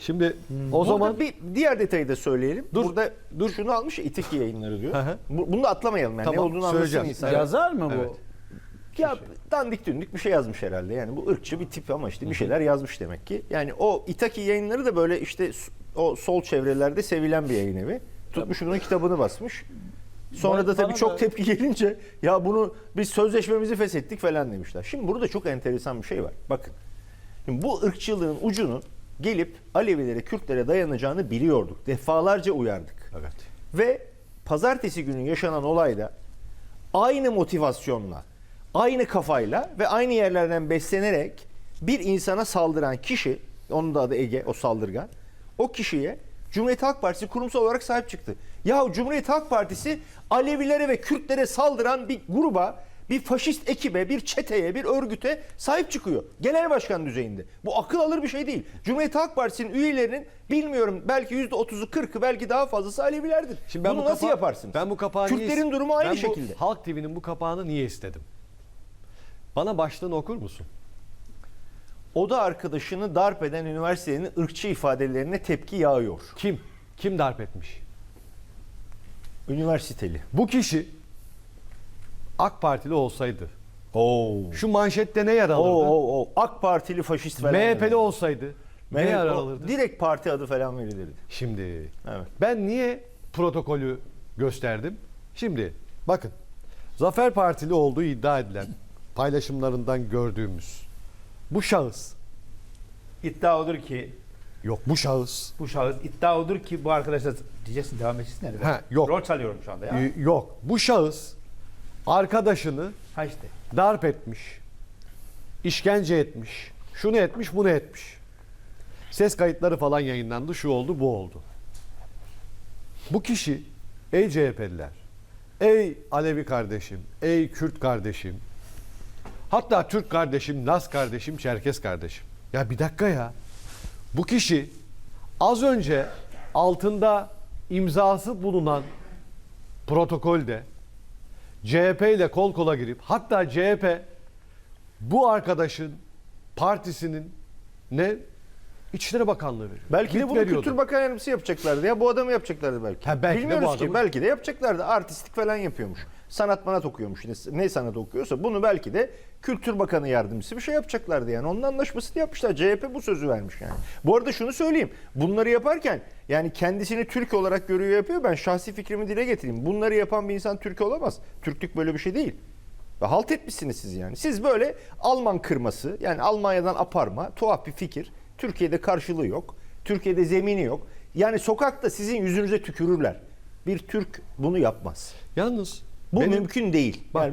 Şimdi o Burada zaman bir diğer detayı da söyleyelim. Dur, Burada dur şunu almış ya İTİK yayınları diyor. Bu- Bunu da atlamayalım yani. Tamam, ne olduğunu anlasın insan. Yazar mı bu? Evet. Ya dandik dündik bir şey yazmış herhalde. Yani bu ırkçı bir tip ama işte bir şeyler yazmış demek ki. Yani o İtaki yayınları da böyle işte s- o sol çevrelerde sevilen bir yayın evi. Tutmuş bunun kitabını basmış. Sonra Bana- da tabii bana çok da- tepki gelince ya bunu biz sözleşmemizi feshettik falan demişler. Şimdi burada çok enteresan bir şey var. Bakın. Şimdi bu ırkçılığın ucunun gelip Alevilere, Kürtlere dayanacağını biliyorduk. Defalarca uyardık. evet. Ve pazartesi günü yaşanan olayda aynı motivasyonla, aynı kafayla ve aynı yerlerden beslenerek bir insana saldıran kişi, onun da adı Ege, o saldırgan, o kişiye Cumhuriyet Halk Partisi kurumsal olarak sahip çıktı. Ya Cumhuriyet Halk Partisi Alevilere ve Kürtlere saldıran bir gruba, bir faşist ekibe, bir çeteye, bir örgüte sahip çıkıyor. Genel başkan düzeyinde. Bu akıl alır bir şey değil. Cumhuriyet Halk Partisi'nin üyelerinin bilmiyorum belki %30'u 40'ı belki daha fazlası Alevilerdir. Şimdi ben Bunu bu nasıl kapağı- yaparsınız? Ben bu kapağı niye Kürtlerin ist- durumu aynı ben bu şekilde. Halk TV'nin bu kapağını niye istedim? Bana başlığını okur musun? O da arkadaşını darp eden üniversitenin ırkçı ifadelerine tepki yağıyor. Kim? Kim darp etmiş? Üniversiteli. Bu kişi AK Partili olsaydı Oo. şu manşette ne yer Oo, alırdı? oo, oo. AK Partili faşist falan. MHP'li dedi. olsaydı ne yer MHP alırdı? Direkt parti adı falan verilirdi. Şimdi Evet. ben niye protokolü gösterdim? Şimdi bakın Zafer Partili olduğu iddia edilen paylaşımlarından gördüğümüz bu şahıs İddia odur ki yok bu şahıs bu şahıs iddia odur ki bu arkadaşlar diyeceksin devam etsin nerede? Ha, yok. Rol çalıyorum şu anda ya. y- yok bu şahıs arkadaşını Ha işte. darp etmiş, işkence etmiş, şunu etmiş, bunu etmiş. Ses kayıtları falan yayınlandı, şu oldu, bu oldu. Bu kişi, ey CHP'liler, ey Alevi kardeşim, ey Kürt kardeşim, hatta Türk kardeşim, Naz kardeşim, Çerkes kardeşim. Ya bir dakika ya. Bu kişi az önce altında imzası bulunan protokolde CHP ile kol kola girip hatta CHP bu arkadaşın partisinin ne İçişleri Bakanlığı veriyor. Belki de MİT bunu veriyordu. Kültür Bakan Yardımcısı yapacaklardı ya. Bu adamı yapacaklardı belki. Ha, belki de Bilmiyoruz ki. adamı- Belki de yapacaklardı. Artistlik falan yapıyormuş. Sanat manat okuyormuş. Ne, ne sanat okuyorsa bunu belki de Kültür Bakanı Yardımcısı bir şey yapacaklardı yani. Onun anlaşmasını yapmışlar. CHP bu sözü vermiş yani. Bu arada şunu söyleyeyim. Bunları yaparken yani kendisini Türk olarak görüyor yapıyor. Ben şahsi fikrimi dile getireyim. Bunları yapan bir insan Türk olamaz. Türklük böyle bir şey değil. Ve halt etmişsiniz siz yani. Siz böyle Alman kırması yani Almanya'dan aparma tuhaf bir fikir. Türkiye'de karşılığı yok. Türkiye'de zemini yok. Yani sokakta sizin yüzünüze tükürürler. Bir Türk bunu yapmaz. Yalnız Bu benim- mümkün değil. Bak, yani